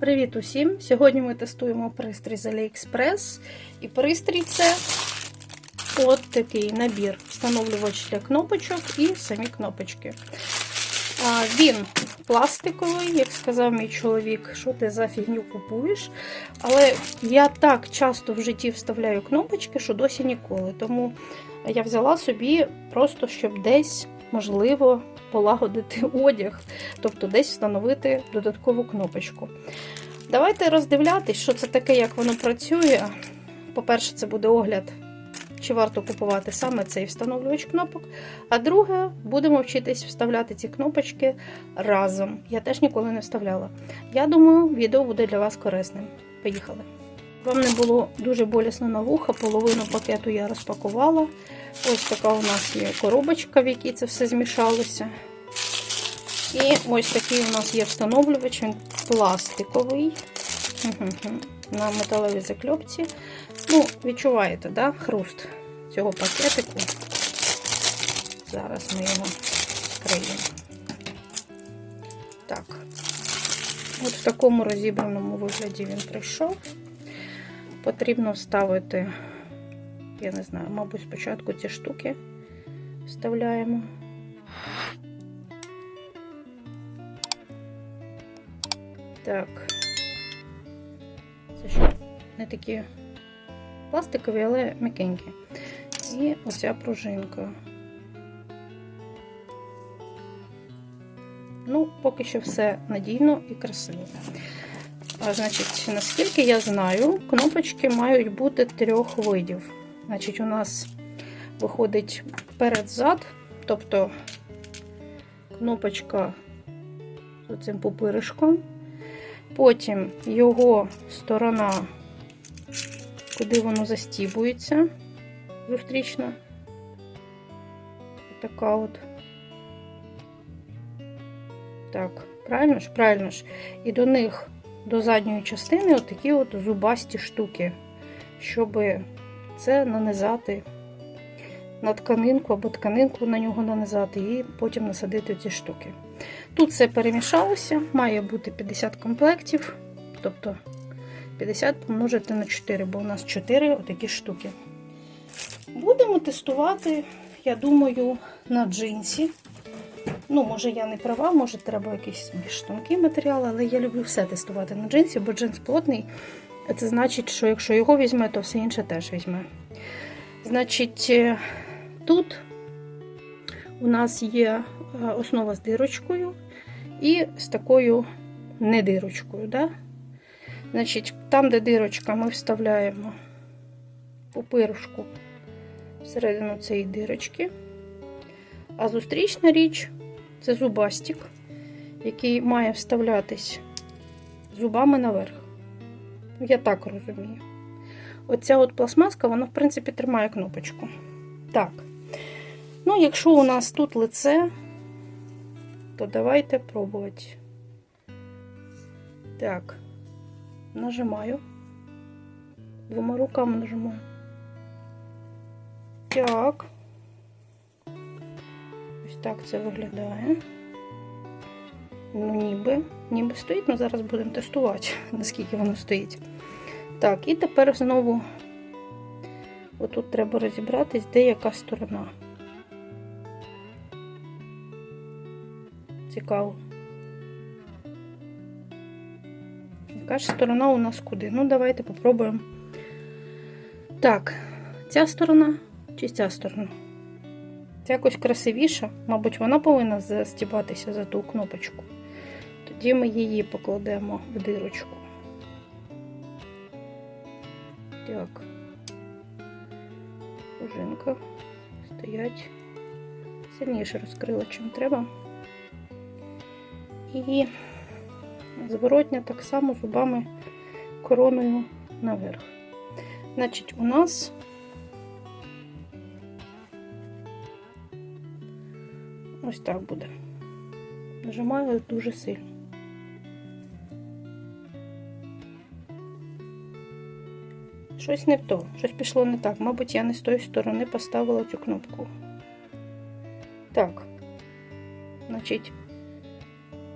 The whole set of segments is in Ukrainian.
Привіт усім! Сьогодні ми тестуємо пристрій з AliExpress. І пристрій це от такий набір, встановлювач для кнопочок і самі кнопочки. Він пластиковий, як сказав мій чоловік, що ти за фігню купуєш. Але я так часто в житті вставляю кнопочки, що досі ніколи. Тому я взяла собі просто, щоб десь, можливо, полагодити одяг, тобто десь встановити додаткову кнопочку. Давайте роздивлятись, що це таке, як воно працює. По-перше, це буде огляд, чи варто купувати саме цей встановлювач кнопок. А друге, будемо вчитись вставляти ці кнопочки разом. Я теж ніколи не вставляла. Я думаю, відео буде для вас корисним. Поїхали! Вам не було дуже болісно на вуха, половину пакету я розпакувала. Ось така у нас є коробочка, в якій це все змішалося. І ось такий у нас є встановлювач, він пластиковий. На металевій закльопці. Ну, відчуваєте, да? хруст цього пакетику. Зараз ми його скриємо. Так. От в такому розібраному вигляді він прийшов. Потрібно вставити, я не знаю, мабуть, спочатку ці штуки вставляємо. Так. Це що? Не такі пластикові, але м'якенькі. І оця пружинка. Ну, поки що все надійно і красиво. А, Значить, наскільки я знаю, кнопочки мають бути трьох видів. Значить, у нас виходить перед-зад, тобто кнопочка з цим пупиришком. Потім його сторона, куди воно застібується, зустрічна. Така от. Так, правильно ж? Правильно ж. І до них, до задньої частини, отакі от зубасті штуки, щоб це нанизати на тканинку або тканинку на нього нанизати і потім насадити ці штуки. Тут все перемішалося, має бути 50 комплектів, тобто 50 помножити на 4, бо у нас 4 отакі штуки. Будемо тестувати, я думаю, на джинсі. Ну, може, я не права, може, треба якийсь більш тонкий матеріал, але я люблю все тестувати на джинсі, бо джинс плотний. Це значить, що якщо його візьме, то все інше теж візьме. Значить, тут у нас є основа з дирочкою і з такою недирочкою. Да? Значить, Там, де дирочка, ми вставляємо пупирушку всередину цієї дирочки. А зустрічна річ це зубастик, який має вставлятись зубами наверх. Я так розумію. Оця от пластмаска, вона, в принципі, тримає кнопочку. Так. Ну, якщо у нас тут лице, то давайте пробувати. Так, нажимаю. Двома руками нажимаю. Так. Ось так це виглядає. Ну, ніби, ніби стоїть, але зараз будемо тестувати, наскільки воно стоїть. Так, і тепер знову отут треба розібратись, де яка сторона. Цікаво. Яка ж сторона у нас куди? Ну, давайте попробуємо. Так, ця сторона чи ця сторона? Це якось красивіша, мабуть, вона повинна застібатися за ту кнопочку. Тоді ми її покладемо в дирочку. Так, пружинка стоять. Сильніше розкрила, чим треба. І зворотня так само зубами короною наверх. Значить, у нас ось так буде. Нажимаю дуже сильно. Щось не то, щось пішло не так. Мабуть, я не з тої сторони поставила цю кнопку. Так, значить,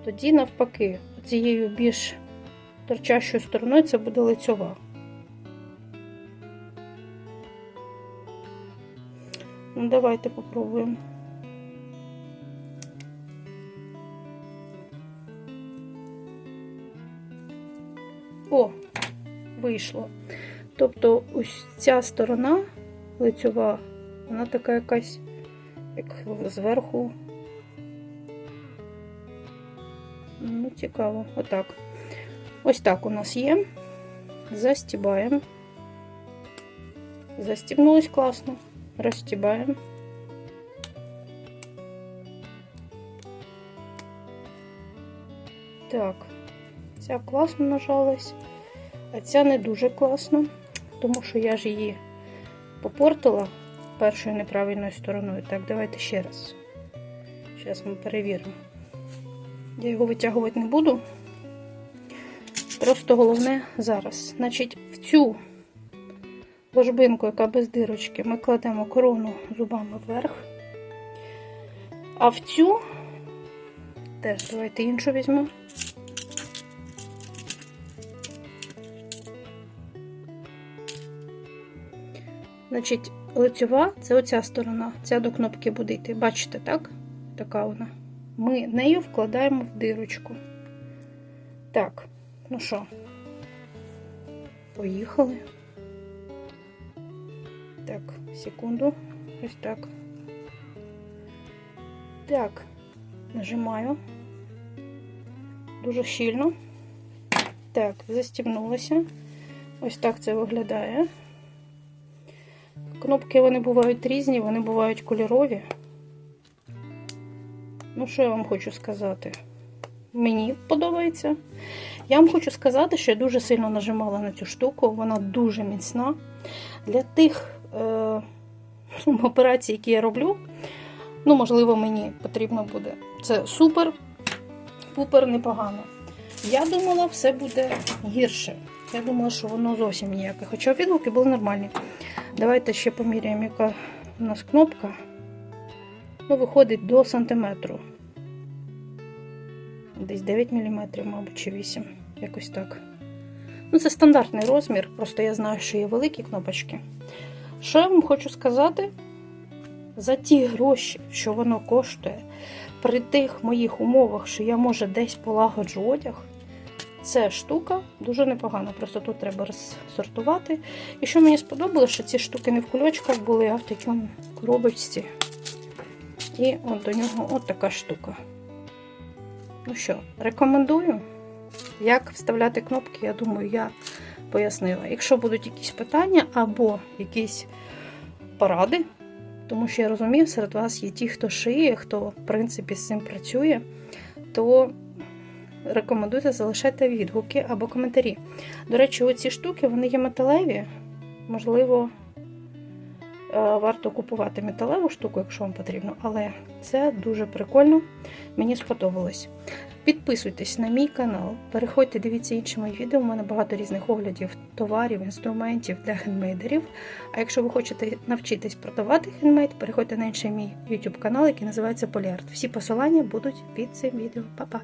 тоді, навпаки, цією більш торчащою стороною це буде лицьова. Ну, давайте попробуємо. О, вийшло. Тобто ось ця сторона лицьова, вона така якась, як зверху. Ну, цікаво, отак. Ось так у нас є. Застібаємо. Застібнулось класно. Розстібаємо. Так, ця класно нажалась, а ця не дуже класно, тому що я ж її попортила першою неправильною стороною. Так, давайте ще раз. Зараз ми перевіримо. Я його витягувати не буду. Просто головне зараз. Значить, в цю ложбинку, яка без дирочки, ми кладемо корону зубами вверх. А в цю теж давайте іншу візьмемо. Значить, лицьова це оця сторона, ця до кнопки буде йти. Бачите, так? Така вона. Ми нею вкладаємо в дирочку. Так, ну що, поїхали. Так, секунду. Ось так. Так, нажимаю. Дуже щільно. Так, застібнулося. Ось так це виглядає. Кнопки вони бувають різні, вони бувають кольорові. Ну, що я вам хочу сказати? Мені подобається. Я вам хочу сказати, що я дуже сильно нажимала на цю штуку, вона дуже міцна. Для тих е, операцій, які я роблю, ну, можливо, мені потрібно буде. Це супер, пупер непогано. Я думала, все буде гірше. Я думала, що воно зовсім ніяке. Хоча відгуки були нормальні. Давайте ще поміряємо, яка у нас кнопка. Ну, виходить до сантиметру. Десь 9 мм, мабуть, чи 8. Якось так. Ну, це стандартний розмір, просто я знаю, що є великі кнопочки. Що я вам хочу сказати? За ті гроші, що воно коштує, при тих моїх умовах, що я може десь полагоджу одяг, це штука дуже непогана. Просто тут треба розсортувати. І що мені сподобалося, що ці штуки не в кульочках були, а в такому коробочці. І от до нього от така штука. Ну що, рекомендую. Як вставляти кнопки, я думаю, я пояснила. Якщо будуть якісь питання або якісь поради, тому що я розумію, серед вас є ті, хто шиє, хто, в принципі, з цим працює, то рекомендуйте залишайте відгуки або коментарі. До речі, оці штуки вони є металеві. Можливо, е, варто купувати металеву штуку, якщо вам потрібно, але це дуже прикольно. Мені сподобалось. Підписуйтесь на мій канал, переходьте, дивіться інші мої відео. У мене багато різних оглядів товарів, інструментів для хендмейдерів. А якщо ви хочете навчитись продавати хендмейд, переходьте на інший мій YouTube канал, який називається Поліарт. Всі посилання будуть під цим відео. Па-па!